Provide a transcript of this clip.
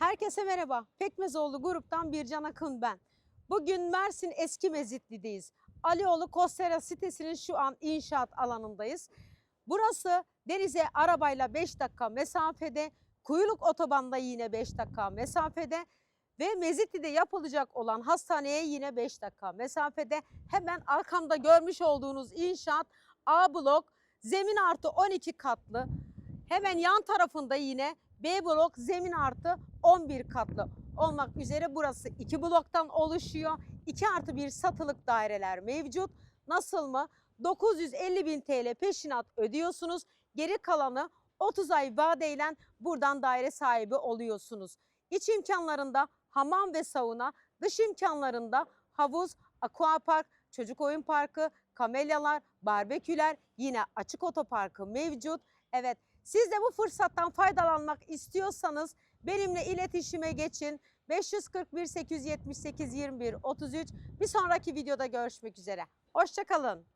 Herkese merhaba. Pekmezoğlu gruptan Bircan Akın ben. Bugün Mersin Eski Mezitli'deyiz. Alioğlu Kostera sitesinin şu an inşaat alanındayız. Burası denize arabayla 5 dakika mesafede, Kuyuluk Otoban'da yine 5 dakika mesafede ve Mezitli'de yapılacak olan hastaneye yine 5 dakika mesafede. Hemen arkamda görmüş olduğunuz inşaat A blok, zemin artı 12 katlı. Hemen yan tarafında yine B blok zemin artı 11 katlı olmak üzere burası iki bloktan oluşuyor. 2 artı 1 satılık daireler mevcut. Nasıl mı? 950 bin TL peşinat ödüyorsunuz. Geri kalanı 30 ay vadeyle buradan daire sahibi oluyorsunuz. İç imkanlarında hamam ve sauna, dış imkanlarında havuz, aquapark, çocuk oyun parkı, kamelyalar, barbeküler, yine açık otoparkı mevcut. Evet siz de bu fırsattan faydalanmak istiyorsanız benimle iletişime geçin. 541 878 21 33 bir sonraki videoda görüşmek üzere. Hoşçakalın.